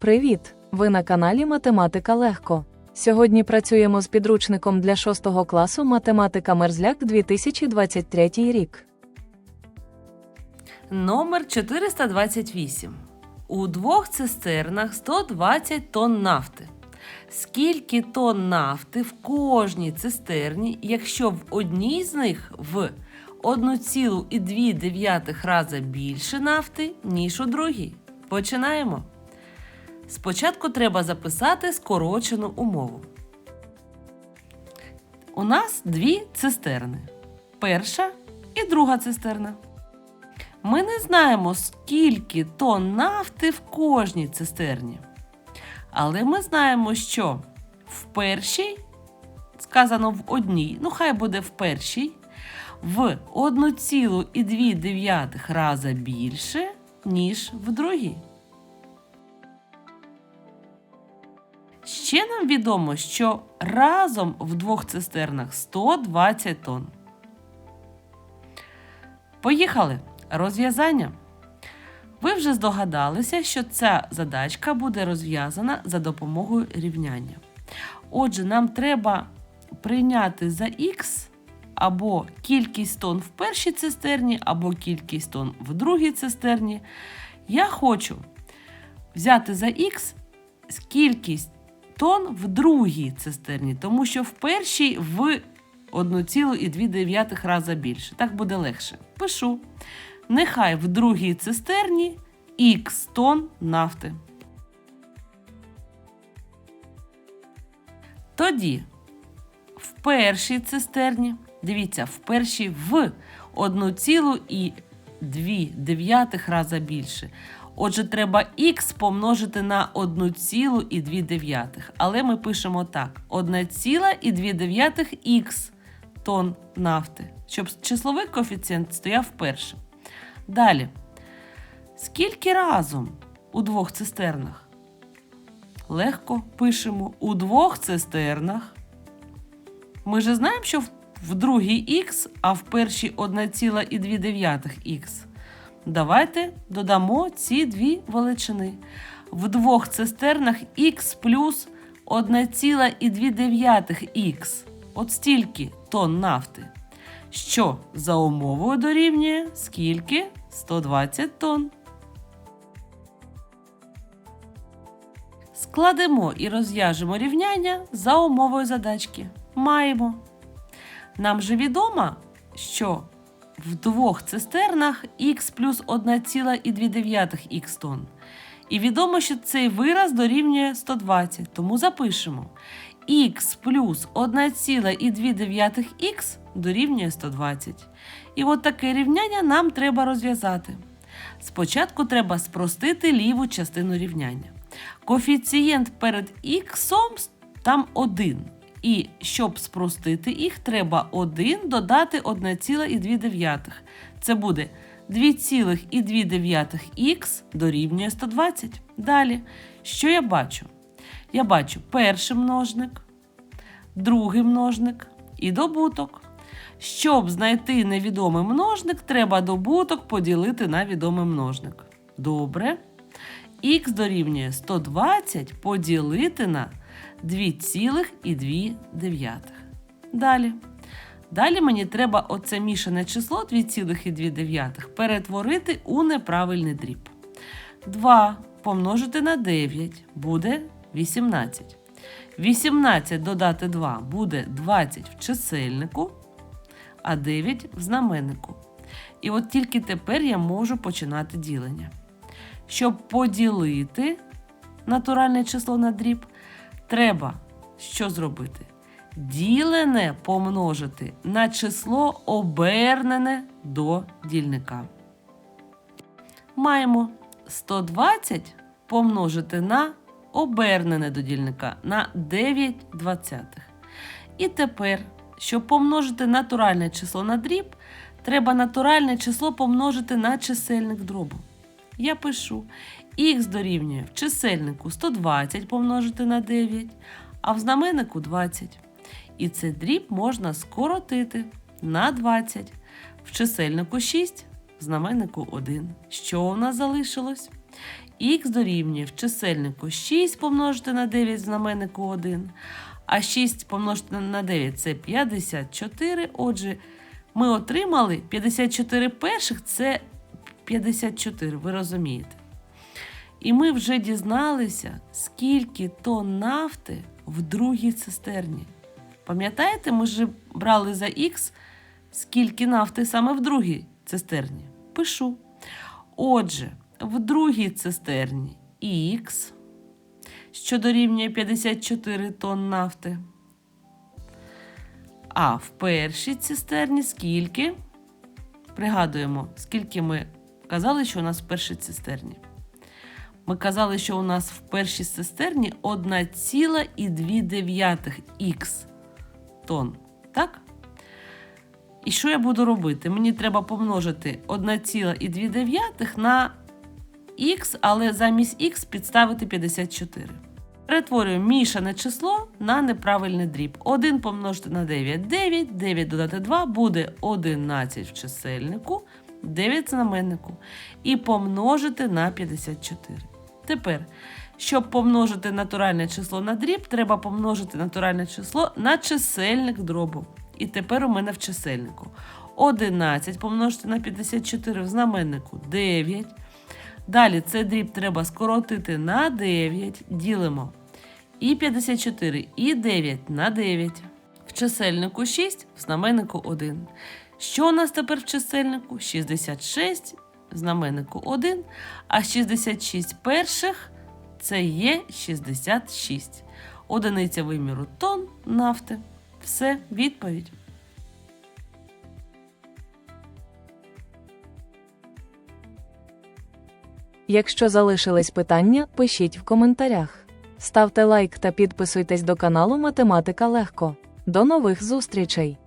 Привіт! Ви на каналі Математика Легко. Сьогодні працюємо з підручником для 6 класу Математика Мерзляк 2023 рік. Номер 428. У двох цистернах 120 тонн нафти. Скільки тонн нафти в кожній цистерні, якщо в одній з них в 1,2 рази більше нафти, ніж у другій? Починаємо. Спочатку треба записати скорочену умову. У нас дві цистерни. Перша і друга цистерна. Ми не знаємо, скільки тонн нафти в кожній цистерні. Але ми знаємо, що в першій, сказано в одній, ну хай буде в першій, в 1,2 рази більше, ніж в другій. Ще нам відомо, що разом в двох цистернах 120 тонн. Поїхали! Розв'язання. Ви вже здогадалися, що ця задачка буде розв'язана за допомогою рівняння. Отже, нам треба прийняти за х або кількість тонн в першій цистерні, або кількість тонн в другій цистерні. Я хочу взяти за х кількість тонн в другій цистерні, тому що в першій в 1,2 рази більше. Так буде легше. Пишу. Нехай в другій цистерні х тонн нафти. Тоді в першій цистерні, дивіться, в першій в 1,2 рази більше. Отже, треба х помножити на 1,2. Але ми пишемо так: 1,2 х тонн нафти, щоб числовий коефіцієнт стояв першим. Далі. Скільки разом у двох цистернах? Легко пишемо у двох цистернах. Ми же знаємо, що в- в другій х, а в першій 1,2х. Давайте додамо ці дві величини. В двох цистернах х плюс 1,2х. От стільки тонн нафти. Що за умовою дорівнює скільки? 120 тонн. Складемо і розв'яжемо рівняння за умовою задачки. Маємо. Нам же відомо, що в двох цистернах х плюс 1,2х тонн. І відомо, що цей вираз дорівнює 120, тому запишемо х плюс 1,2х дорівнює 120. І от таке рівняння нам треба розв'язати. Спочатку треба спростити ліву частину рівняння. Коефіцієнт перед х там 1. І щоб спростити їх, треба 1 додати 1,2. Це буде 2,2х дорівнює 120. Далі, що я бачу? Я бачу перший множник, другий множник і добуток. Щоб знайти невідомий множник, треба добуток поділити на відомий множник. Добре. Х дорівнює 120 поділити на 2,2. Далі. Далі мені треба оце мішане число 2,2 перетворити у неправильний дріб. 2 помножити на 9 буде 18. 18 додати 2 буде 20 в чисельнику, а 9 в знаменнику. І от тільки тепер я можу починати ділення. Щоб поділити натуральне число на дріб, треба що зробити? Ділене помножити на число обернене до дільника. Маємо 120 помножити на обернене до дільника на 9 двадцятих. І тепер, щоб помножити натуральне число на дріб, треба натуральне число помножити на чисельник дробу. Я пишу х дорівнює в чисельнику 120 помножити на 9, а в знаменнику 20. І цей дріб можна скоротити на 20. В чисельнику 6, в знаменнику 1. Що у нас залишилось? Х дорівнює в чисельнику 6 помножити на 9 в знаменнику 1, а 6 помножити на 9 це 54. Отже, ми отримали 54 перших це 54, ви розумієте. І ми вже дізналися, скільки тонн нафти в другій цистерні. Пам'ятаєте, ми ж брали за Х, скільки нафти саме в другій цистерні? Пишу. Отже, в другій цистерні Х, що дорівнює 54 тонн нафти. А в першій цистерні скільки? Пригадуємо, скільки ми казали, що у нас в першій цистерні. Ми казали, що у нас в першій цистерні 1,2 х тонн. Так? І що я буду робити? Мені треба помножити 1,2 на х, але замість х підставити 54. Перетворюю мішане число на неправильний дріб. 1 помножити на 9 9, 9 додати 2 буде 11 в чисельнику, 9 в знаменнику. І помножити на 54. Тепер, щоб помножити натуральне число на дріб, треба помножити натуральне число на чисельник дробу. І тепер у мене в чисельнику. 11 помножити на 54 в знаменнику 9. Далі цей дріб треба скоротити на 9. Ділимо. І 54, і 9 на 9. В чисельнику 6, в знаменнику 1. Що у нас тепер в чисельнику? 66, знаменнику 1, а 66 перших це є 66. Одиниця виміру тонн нафти. Все, відповідь. Якщо залишились питання, пишіть в коментарях. Ставте лайк та підписуйтесь до каналу Математика Легко. До нових зустрічей!